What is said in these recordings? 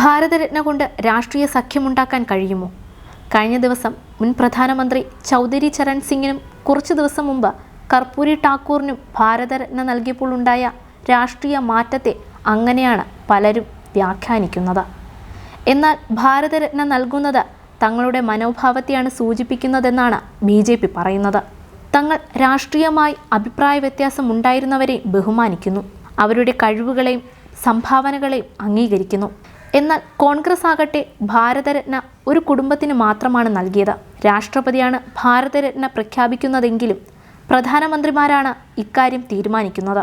ഭാരതരത്ന കൊണ്ട് രാഷ്ട്രീയ സഖ്യമുണ്ടാക്കാൻ കഴിയുമോ? കഴിഞ്ഞ ദിവസം മുൻ പ്രധാനമന്ത്രി ചൗധരി ചരൺ സിംഗിനും കുറച്ച് ദിവസം മുമ്പ് കർപ്പൂരി ഠാക്കൂറിനും ഭാരതരത്ന നൽകിയപ്പോൾ ഉണ്ടായ രാഷ്ട്രീയ മാറ്റത്തെ അങ്ങനെയാണ് പലരും വ്യാഖ്യാനിക്കുന്നത്. എന്നാൽ ഭാരതരത്ന നൽകുന്നത് തങ്ങളുടെ മനോഭാവത്തെയാണ് സൂചിപ്പിക്കുന്നതെന്നാണ് ബി ജെ പി പറയുന്നത്. തങ്ങൾ രാഷ്ട്രീയമായി അഭിപ്രായ വ്യത്യാസം ഉണ്ടായിരുന്നവരെ ബഹുമാനിക്കുന്നു. അവരുടെ കഴിവുകളെയും സംഭാവനകളെയും അംഗീകരിക്കുന്നു. എന്നാൽ കോൺഗ്രസ് ആകട്ടെ ഭാരതരത്ന ഒരു കുടുംബത്തിന് മാത്രമാണ് നൽകിയത്. രാഷ്ട്രപതിയാണ് ഭാരതരത്ന പ്രഖ്യാപിക്കുന്നതെങ്കിലും പ്രധാനമന്ത്രിമാരാണ് ഇക്കാര്യം തീരുമാനിക്കുന്നത്.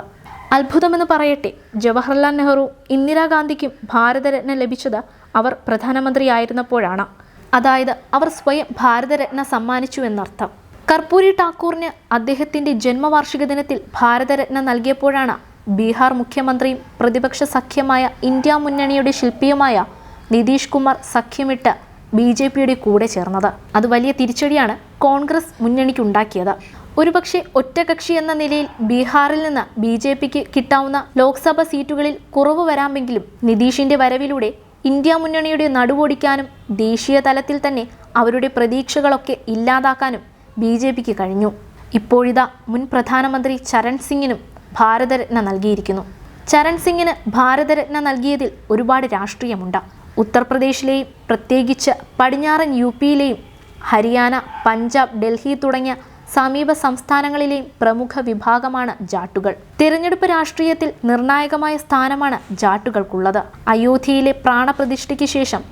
അത്ഭുതമെന്ന് പറയട്ടെ ജവഹർലാൽ നെഹ്റു ഇന്ദിരാഗാന്ധിക്കും ഭാരതരത്ന ലഭിച്ചത് അവർ പ്രധാനമന്ത്രിയായിരുന്നപ്പോഴാണ്. അതായത് അവർ സ്വയം ഭാരതരത്ന സമ്മാനിച്ചു എന്നർത്ഥം. കർപ്പൂരി ടാക്കൂറിന് അദ്ദേഹത്തിന്റെ ജന്മവാർഷിക ദിനത്തിൽ ഭാരതരത്ന നൽകിയപ്പോഴാണ് ബീഹാർ മുഖ്യമന്ത്രിയും പ്രതിപക്ഷ സഖ്യമായ ഇന്ത്യ മുന്നണിയുടെ ശില്പിയുമായ നിതീഷ് കുമാർ സഖ്യമിട്ട് ബി ജെ പിയുടെ കൂടെ ചേർന്നത്. അത് വലിയ തിരിച്ചടിയാണ് കോൺഗ്രസ് മുന്നണിക്കുണ്ടാക്കിയത്. ഒരുപക്ഷെ ഒറ്റകക്ഷി എന്ന നിലയിൽ ബീഹാറിൽ നിന്ന് ബി ജെ പിക്ക് കിട്ടാവുന്ന ലോക്സഭാ സീറ്റുകളിൽ കുറവ് വരാമെങ്കിലും നിതീഷിന്റെ വരവിലൂടെ ഇന്ത്യ മുന്നണിയുടെ നടുവോടിക്കാനും ദേശീയ തലത്തിൽ തന്നെ അവരുടെ പ്രതീക്ഷകളൊക്കെ ഇല്ലാതാക്കാനും ബി ജെ പിക്ക് കഴിഞ്ഞു. ഇപ്പോഴിതാ മുൻ പ്രധാനമന്ത്രി ചരൺ സിംഗിനും ഭാരതരത്ന നൽകിയിരിക്കുന്നു. ചരൺ സിംഗിന് ഭാരതരത്ന നൽകിയതിൽ ഒരുപാട് രാഷ്ട്രീയമുണ്ട്. ഉത്തർപ്രദേശിലെയും പ്രത്യേകിച്ച് പടിഞ്ഞാറൻ യു പിയിലെയും ഹരിയാന പഞ്ചാബ് ഡൽഹി തുടങ്ങിയ സമീപ സംസ്ഥാനങ്ങളിലെയും പ്രമുഖ വിഭാഗമാണ് ജാട്ടുകൾ. തിരഞ്ഞെടുപ്പ് രാഷ്ട്രീയത്തിൽ നിർണായകമായ സ്ഥാനമാണ് ജാട്ടുകൾക്കുള്ളത്. അയോധ്യയിലെ പ്രാണപ്രതിഷ്ഠയ്ക്ക് ശേഷം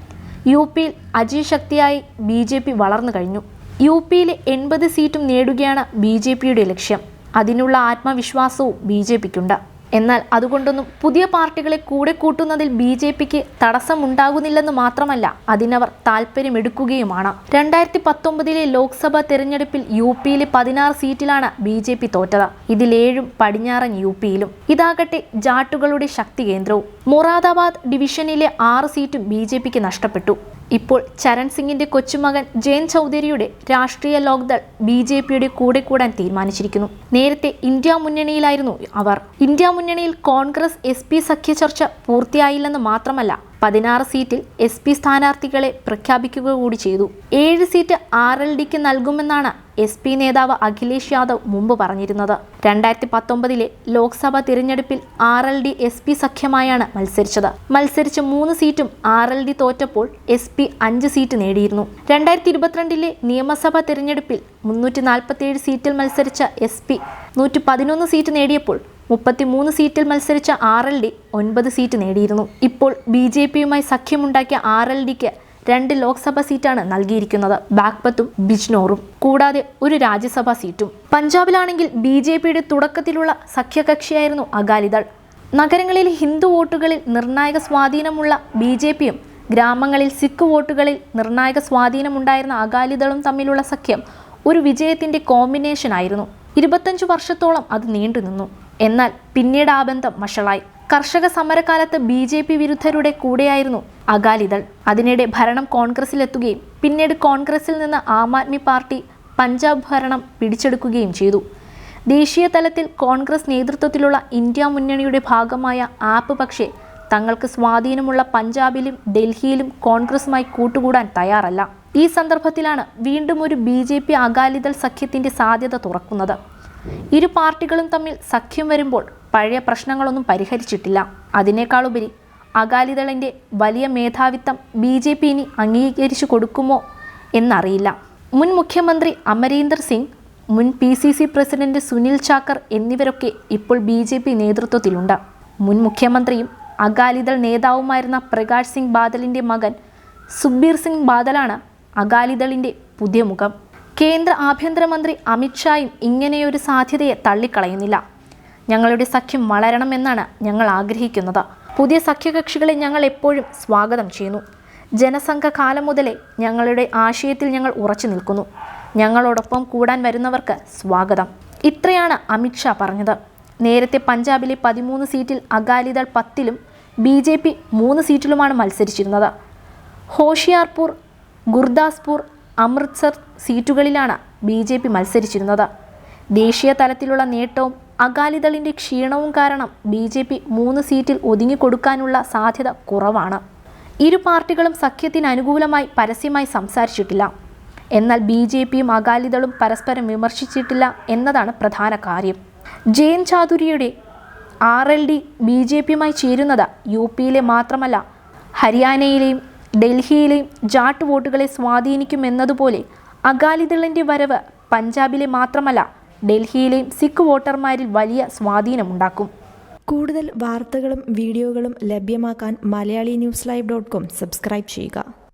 യു പിയിൽ അജയശക്തിയായി ബി ജെ പി വളർന്നു കഴിഞ്ഞു. യു പിയിലെ എൺപത് സീറ്റും നേടുകയാണ് ബി ജെ പിയുടെ ലക്ഷ്യം. അതിനുള്ള ആത്മവിശ്വാസവും ബി ജെ പിക്കുണ്ട്. എന്നാൽ അതുകൊണ്ടൊന്നും പുതിയ പാർട്ടികളെ കൂടെ കൂട്ടുന്നതിൽ ബി ജെ പിക്ക് തടസ്സമുണ്ടാകുന്നില്ലെന്ന് മാത്രമല്ല അതിനവർ താല്പര്യമെടുക്കുകയുമാണ് രണ്ടായിരത്തി പത്തൊമ്പതിലെ ലോക്സഭാ തെരഞ്ഞെടുപ്പിൽ യു പിയിലെ പതിനാറ് സീറ്റിലാണ് ബി ജെ പി തോറ്റത്. ഇതിലേഴും പടിഞ്ഞാറൻ യു പിയിലും. ഇതാകട്ടെ ജാട്ടുകളുടെ ശക്തി കേന്ദ്രവും മൊറാദാബാദ് ഡിവിഷനിലെ ആറ് സീറ്റും ബി ജെ പിക്ക് നഷ്ടപ്പെട്ടു. ഇപ്പോൾ ചരൺ സിംഗിന്റെ കൊച്ചുമകൻ ജയൻ ചൗധരിയുടെ രാഷ്ട്രീയ ലോക്ദൾ ബി ജെ പിയുടെ കൂടെ കൂടാൻ തീരുമാനിച്ചിരിക്കുന്നു. നേരത്തെ ഇന്ത്യ മുന്നണിയിലായിരുന്നു അവർ. ഇന്ത്യ മുന്നണിയിൽ കോൺഗ്രസ് എസ് പി സഖ്യ ചർച്ച പൂർത്തിയായില്ലെന്ന് മാത്രമല്ല പതിനാറ് സീറ്റിൽ എസ് പി സ്ഥാനാർത്ഥികളെ പ്രഖ്യാപിക്കുക കൂടി ചെയ്തു. ഏഴ് സീറ്റ് ആർ എൽ ഡിക്ക് നൽകുമെന്നാണ് എസ് പി നേതാവ് അഖിലേഷ് യാദവ് മുമ്പ് പറഞ്ഞിരുന്നത്. രണ്ടായിരത്തി പത്തൊമ്പതിലെ ലോക്സഭാ തിരഞ്ഞെടുപ്പിൽ R L D S P സഖ്യമായാണ് മത്സരിച്ചത്. മത്സരിച്ച മൂന്ന് സീറ്റും ആർ എൽ ഡി തോറ്റപ്പോൾ എസ് പി അഞ്ച് സീറ്റ് നേടിയിരുന്നു. രണ്ടായിരത്തി ഇരുപത്തിരണ്ടിലെ നിയമസഭാ തിരഞ്ഞെടുപ്പിൽ മുന്നൂറ്റി നാൽപ്പത്തിയേഴ് സീറ്റിൽ മത്സരിച്ച എസ് പി നൂറ്റി പതിനൊന്ന് സീറ്റ് നേടിയപ്പോൾ മുപ്പത്തിമൂന്ന് സീറ്റിൽ മത്സരിച്ച ആർ എൽ ഡി ഒൻപത് സീറ്റ് നേടിയിരുന്നു. ഇപ്പോൾ ബി ജെ പിയുമായി സഖ്യമുണ്ടാക്കിയ ആർ എൽ ഡിക്ക് രണ്ട് ലോക്സഭാ സീറ്റാണ് നൽകിയിരിക്കുന്നത്. ബാഗ്പത്തും ബിജ്നോറും. കൂടാതെ ഒരു രാജ്യസഭാ സീറ്റും. പഞ്ചാബിലാണെങ്കിൽ ബി ജെ പിയുടെ തുടക്കത്തിലുള്ള സഖ്യകക്ഷിയായിരുന്നു അകാലിദൾ. നഗരങ്ങളിൽ ഹിന്ദു വോട്ടുകളിൽ നിർണായക സ്വാധീനമുള്ള ബി ജെ പിയും ഗ്രാമങ്ങളിൽ സിഖ് വോട്ടുകളിൽ നിർണായക സ്വാധീനമുണ്ടായിരുന്ന അകാലിദളും തമ്മിലുള്ള സഖ്യം ഒരു വിജയത്തിന്റെ കോമ്പിനേഷൻ ആയിരുന്നു. ഇരുപത്തഞ്ചു വർഷത്തോളം അത് നീണ്ടുനിന്നു എന്നാൽ പിന്നീട് ആ ബന്ധം വഷളായി. കർഷക സമരകാലത്ത് ബി ജെ പി വിരുദ്ധരുടെ കൂടെയായിരുന്നു അകാലിദൾ. അതിനിടെ ഭരണം കോൺഗ്രസിലെത്തുകയും പിന്നീട് കോൺഗ്രസിൽ നിന്ന് ആം ആദ്മി പാർട്ടി പഞ്ചാബ് ഭരണം പിടിച്ചെടുക്കുകയും ചെയ്തു. ദേശീയ തലത്തിൽ കോൺഗ്രസ് നേതൃത്വത്തിലുള്ള ഇന്ത്യ മുന്നണിയുടെ ഭാഗമായ ആപ്പ് പക്ഷേ തങ്ങൾക്ക് സ്വാധീനമുള്ള പഞ്ചാബിലും ഡൽഹിയിലും കോൺഗ്രസുമായി കൂട്ടുകൂടാൻ തയ്യാറല്ല. ഈ സന്ദർഭത്തിലാണ് വീണ്ടും ഒരു ബി ജെ പി അകാലിദൾ സഖ്യത്തിന്റെ സാധ്യത തുറക്കുന്നത്. ഇരു പാർട്ടികളും തമ്മിൽ സഖ്യം വരുമ്പോൾ പഴയ പ്രശ്നങ്ങളൊന്നും പരിഹരിച്ചിട്ടില്ല. അതിനേക്കാളുപരി അകാലിദളിന്റെ വലിയ മേധാവിത്വം ബി ജെ പി ഇനി അംഗീകരിച്ചു കൊടുക്കുമോ എന്നറിയില്ല. മുൻ മുഖ്യമന്ത്രി അമരീന്ദർ സിംഗ് മുൻ P C C president Sunil Jakhar എന്നിവരൊക്കെ ഇപ്പോൾ ബി ജെ പി നേതൃത്വത്തിലുണ്ട്. മുൻ മുഖ്യമന്ത്രിയും അകാലിദൾ നേതാവുമായിരുന്ന പ്രകാശ് സിംഗ് ബാദലിന്റെ മകൻ സുബീർ സിംഗ് ബാദലാണ് അകാലിദളിന്റെ പുതിയ മുഖം. കേന്ദ്ര ആഭ്യന്തരമന്ത്രി അമിത്ഷായും ഇങ്ങനെയൊരു സാധ്യതയെ തള്ളിക്കളയുന്നില്ല. ഞങ്ങളുടെ സഖ്യം വളരണമെന്നാണ് ഞങ്ങൾ ആഗ്രഹിക്കുന്നത്. പുതിയ സഖ്യകക്ഷികളെ ഞങ്ങൾ എപ്പോഴും സ്വാഗതം ചെയ്യുന്നു. ജനസംഘ കാലം മുതലേ ഞങ്ങളുടെ ആശയത്തിൽ ഞങ്ങൾ ഉറച്ചു നിൽക്കുന്നു. ഞങ്ങളോടൊപ്പം കൂടാൻ വരുന്നവർക്ക് സ്വാഗതം. ഇത്രയാണ് അമിത്ഷാ പറഞ്ഞത്. നേരത്തെ പഞ്ചാബിലെ പതിമൂന്ന് സീറ്റിൽ അകാലിദൾ പത്തിലും ബി ജെ പി മൂന്ന് സീറ്റിലുമാണ് മത്സരിച്ചിരുന്നത്. ഹോഷിയാർപൂർ ഗുർദാസ്പൂർ അമൃത്സർ സീറ്റുകളിലാണ് ബി ജെ പി മത്സരിച്ചിരുന്നത്. ദേശീയ തലത്തിലുള്ള നേട്ടവും അകാലിദളിന്റെ ക്ഷീണവും കാരണം ബി ജെ പി മൂന്ന് സീറ്റിൽ ഒതുങ്ങിക്കൊടുക്കാനുള്ള സാധ്യത കുറവാണ്. ഇരു പാർട്ടികളും സഖ്യത്തിന് അനുകൂലമായി പരസ്യമായി സംസാരിച്ചിട്ടില്ല. എന്നാൽ ബി ജെ പിയും അകാലിദളും പരസ്പരം വിമർശിച്ചിട്ടില്ല എന്നതാണ് പ്രധാന കാര്യം. Jayant ചാതുരിയുടെ R L D B J പിയുമായി ചേരുന്നത് യു പിയിലെ മാത്രമല്ല ഹരിയാനയിലെയും ഡൽഹിയിലെയും ജാട്ട് വോട്ടുകളെ സ്വാധീനിക്കുമെന്നതുപോലെ അകാലിദളിന്റെ വരവ് പഞ്ചാബിലെ മാത്രമല്ല ഡൽഹിയിലെയും സിഖ് വോട്ടർമാരിൽ വലിയ സ്വാധീനമുണ്ടാക്കും. കൂടുതൽ വാർത്തകളും വീഡിയോകളും ലഭ്യമാക്കാൻ Malayali news live dot com subscribe ചെയ്യുക.